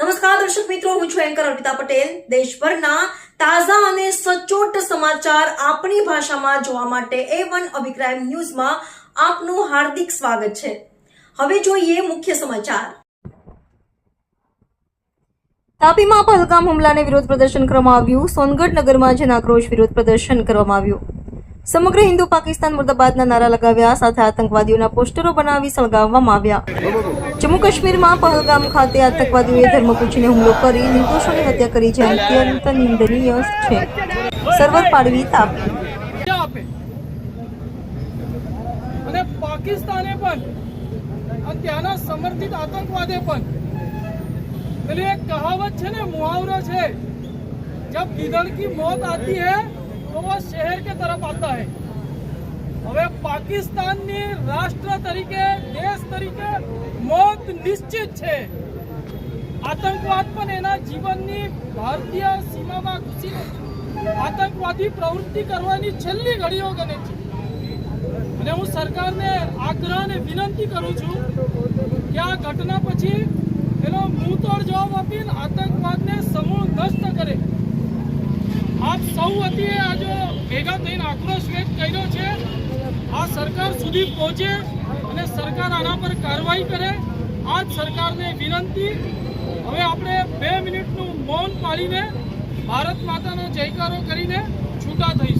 નમસ્કાર, દર્શક મિત્રો, હું છું એન્કર અર્પિતા પટેલ. દેશભરના તાજા અને સચોટ સમાચાર આપણી ભાષામાં જોવા માટે એ વન અભિપ્રાય ન્યૂઝમાં આપનું હાર્દિક સ્વાગત છે. હવે જોઈએ મુખ્ય સમાચાર. તાપીમાં પહલગામ હુમલાને વિરોધ પ્રદર્શન કરવામાં આવ્યું. સોનગઢ નગરમાં જન આક્રોશ વિરોધ પ્રદર્શન કરવામાં આવ્યું. સમગ્ર હિન્દુ પાકિસ્તાન મુર્દાબાદના નારા લગાવ્યા. સાથે આતંકવાદીઓના પોસ્ટરો બનાવી સળગાવવામાં આવ્યા. જમ્મુ કાશ્મીરમાં પહલગામ ખાતે આતંકવાદીઓએ ધર્મપૂછીને હુમલો કરી નિર્દોષોની હત્યા કરી, જે અત્યંત નિંદનીય છે. સર્વર પાડવી તાપ. અને પાકિસ્તાને પણ ત્યાંના સમર્થિત આતંકવાદે પણ. એટલે એક કહાવત છે ને, મુહાવરો છે. જબ ગીધડ કી મોત આતી હૈ, તો વો શહેર કે તરફ આતા હૈ. હવે પાકિસ્તાનની રાષ્ટ્ર તરીકે, દેશ તરીકે મોત નિશ્ચિત છે. આતંકવાદ પણ એના જીવનની ભારતીય સીમામાં ઘૂસી આતંકવાદી પ્રવૃત્તિ કરવાની છેલ્લી ઘડીઓ ગણે છે. અને હું સરકારને આગ્રહ અને વિનંતી કરું છું કે આ ઘટના પછી એનો મુંહતોડ જવાબ આપીને આતંકવાદને સમૂળ નષ્ટ કરે. આપ સૌ વતીએ આજે ભેગા થઈને આક્રોશ વ્યક્ત કર્યો છે. આ સરકાર સુધી પહોંચે અને સરકાર આના પર કાર્યવાહી કરે આ જ સરકારને વિનંતી. હવે આપણે બે મિનિટનું મૌન પાડીને ભારત માતાનો જયકારો કરીને છૂટા થઈશું.